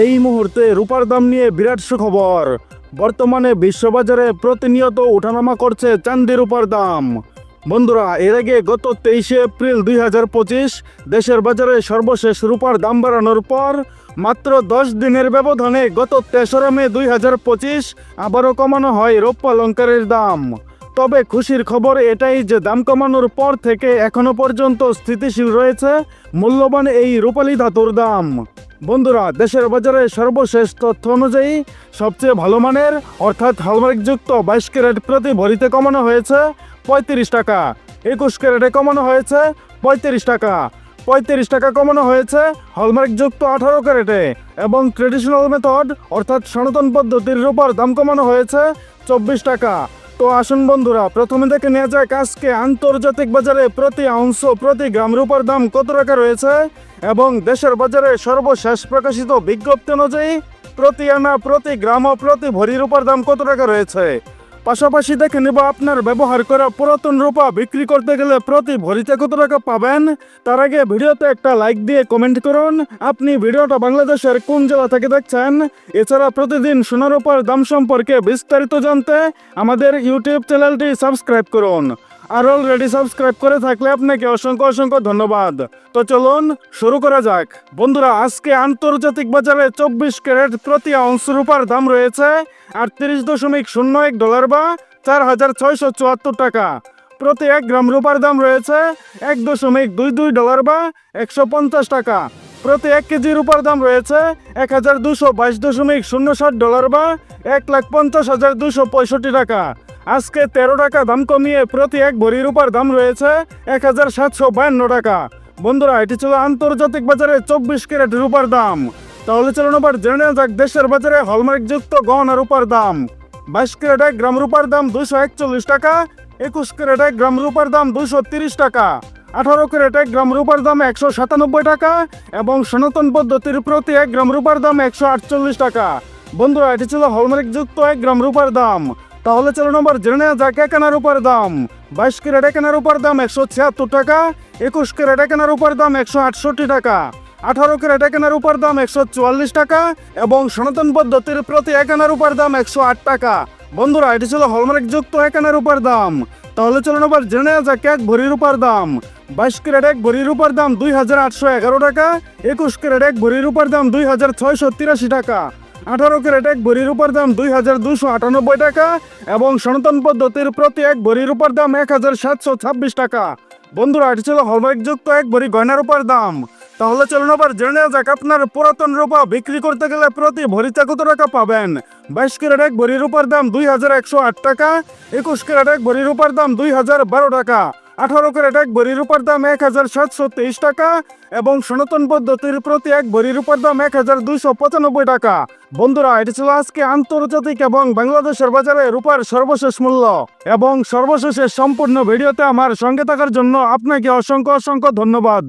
এই মুহূর্তে রূপার দাম নিয়ে বিরাট সুখবর। বর্তমানে বিশ্ববাজারে প্রতিনিয়ত ওঠানামা করছে চান্দি রূপার দাম। বন্ধুরা, এর আগে গত তেইশে এপ্রিল দুই হাজার পঁচিশ দেশের বাজারে সর্বশেষ রূপার দাম বাড়ানোর পর মাত্র দশ দিনের ব্যবধানে গত তেসরা মে দুই হাজার পঁচিশ আবারও কমানো হয় রৌপ্য অলঙ্কারের দাম। তবে খুশির খবর এটাই যে দাম কমানোর পর থেকে এখনও পর্যন্ত স্থিতিশীল রয়েছে মূল্যবান এই রূপালী ধাতুর দাম। বন্ধুরা, দেশের বাজারে সর্বশেষ তথ্য অনুযায়ী সবচেয়ে ভালো মানের, অর্থাৎ হলমার্কযুক্ত বাইশ ক্যারেট প্রতি ভরিতে কমানো হয়েছে পঁয়ত্রিশ টাকা। একুশ ক্যারেটে কমানো হয়েছে পঁয়ত্রিশ টাকা। পঁয়ত্রিশ টাকা কমানো হয়েছে হলমার্কযুক্ত আঠারো ক্যারেটে এবং ট্রেডিশনাল মেথড অর্থাৎ সনাতন পদ্ধতির রূপার দাম কমানো হয়েছে চব্বিশ টাকা। তো আসুন বন্ধুরা, প্রথমে দেখে নেওয়া যাক আজকে আন্তর্জাতিক বাজারে প্রতি অংশ প্রতি গ্রাম রূপার দাম কত টাকা রয়েছে এবং দেশের বাজারে সর্বশেষ প্রকাশিত বিজ্ঞপ্তি অনুযায়ী প্রতি আনা, প্রতি গ্রাম ও প্রতি ভরি রূপার দাম কত টাকা রয়েছে? পাশাপাশি দেখে নেব আপনার ব্যবহার করা পুরাতন রূপা বিক্রি করতে গেলে প্রতি ভরিতে কত টাকা পাবেন? তার আগে ভিডিওতে একটা লাইক দিয়ে কমেন্ট করুন। আপনি ভিডিওটা বাংলাদেশের কোন জেলা থেকে দেখছেন? এছাড়া প্রতিদিন সোনার দাম সম্পর্কে বিস্তারিত জানতে আমাদের ইউটিউব চ্যানেলটি সাবস্ক্রাইব করুন। আর অলরেডি সাবস্ক্রাইব করে থাকলে আপনাকে অসংখ্য অসংখ্য ধন্যবাদ। তো চলুন শুরু করা যাক। বন্ধুরা, আজকে আন্তর্জাতিক বাজারে চব্বিশ ক্যারেট প্রতি আউন্স রূপার দাম রয়েছে আটত্রিশ দশমিক শূন্য এক ডলার বা চার হাজার ছয়শো চুয়াত্তর টাকা। প্রতি এক গ্রাম রূপার দাম রয়েছে এক দশমিক দুই দুই ডলার বা একশো পঞ্চাশ টাকা। প্রতি এক কেজি রূপার দাম রয়েছে এক হাজার দুশো বাইশ দশমিক শূন্য ষাট ডলার বা এক লাখ পঞ্চাশ হাজার দুশো পঁয়ষট্টি টাকা। আজকে তেরো টাকা দাম কমিয়ে প্রতি এক ভরি রূপার দাম রয়েছে এক হাজার সাতশো বায়ান্ন টাকা। বন্ধুরা, এটি ছিল আন্তর্জাতিক বাজারে চব্বিশ ক্যারেট রূপার দাম। তাহলে চলুন আবার জেনে নেওয়া যাক, দেশের বাজারে হলমার্কযুক্ত গহনা রূপার দাম। বাইশ ক্যারেট এক গ্রাম রূপার দাম দুশো একচল্লিশ টাকা, একুশ ক্যারেট এক গ্রাম রূপার দাম দুশো তিরিশ টাকা, আঠারো ক্যারেট এক গ্রাম রূপার দাম একশো সাতানব্বই টাকা এবং সনাতন পদ্ধতির প্রতি এক গ্রাম রূপার দাম একশো আটচল্লিশ টাকা। বন্ধুরা, এটি ছিল হলমার্কযুক্ত এক গ্রাম রূপার দাম। তাহলে চলো নম্বর জেনে যাক এক আনার উপর দাম। বাইশ ক্যারেট এক আনার উপর দাম একশো ছিয়াত্তর টাকা, একুশ ক্যারেট এক আনার উপর দাম একশো আটষট্টি টাকা, আঠারো ক্যারেট এক আনার উপর দাম একশো চুয়াল্লিশ টাকা এবং সনাতন পদ্ধতির প্রতি এক আনার উপর দাম একশো আট টাকা। বন্ধুরা, এটি ছিল হলমার্ক যুক্ত এক আনার উপর দাম। তাহলে চলুন আবার জেনে নেওয়া যাক, এক ভরির উপর দাম। বাইশ ক্যারেট এক ভরির উপর দাম দুই হাজার আটশো এগারো টাকা, একুশ ক্যারেট এক ভরির উপর দাম দুই হাজার ছয়শো তিরাশি টাকা। আঠারো ক্যারেট এক ভরির উপর দাম দুই হাজার দুশো আটানব্বই টাকা এবং সনাতন পদ্ধতির প্রতি এক ভরির উপর দাম এক হাজার সাতশো ছাব্বিশ টাকা। বন্ধুরা, এটি ছিল হলমার্কযুক্ত এক ভরি গয়নার উপর দাম। তাহলে চলুন আবার জেনে নেওয়া যাক, আপনার পুরাতন রূপা বিক্রি করতে গেলে প্রতি ভরিতে কত টাকা পাবেন? বাইশ ক্যারেট এক ভরির উপর দাম দুই হাজার একশো আট টাকা, একুশ ক্যারেট এক ভরির উপর দাম দুই হাজার বারো টাকা। আঠারো ক্যারেট এক ভরির উপর দাম এক হাজার সাতশো তেইশ টাকা এবং সনাতন পদ্ধতির প্রতি এক ভরির উপর দাম এক হাজার দুইশো পঁচানব্বই টাকা। বন্ধুরা, এটি ছিল আজকে আন্তর্জাতিক এবং বাংলাদেশের বাজারে রূপার সর্বশেষ মূল্য এবং সর্বশেষের সম্পূর্ণ ভিডিওতে আমার সঙ্গে থাকার জন্য আপনাকে অসংখ্য অসংখ্য ধন্যবাদ।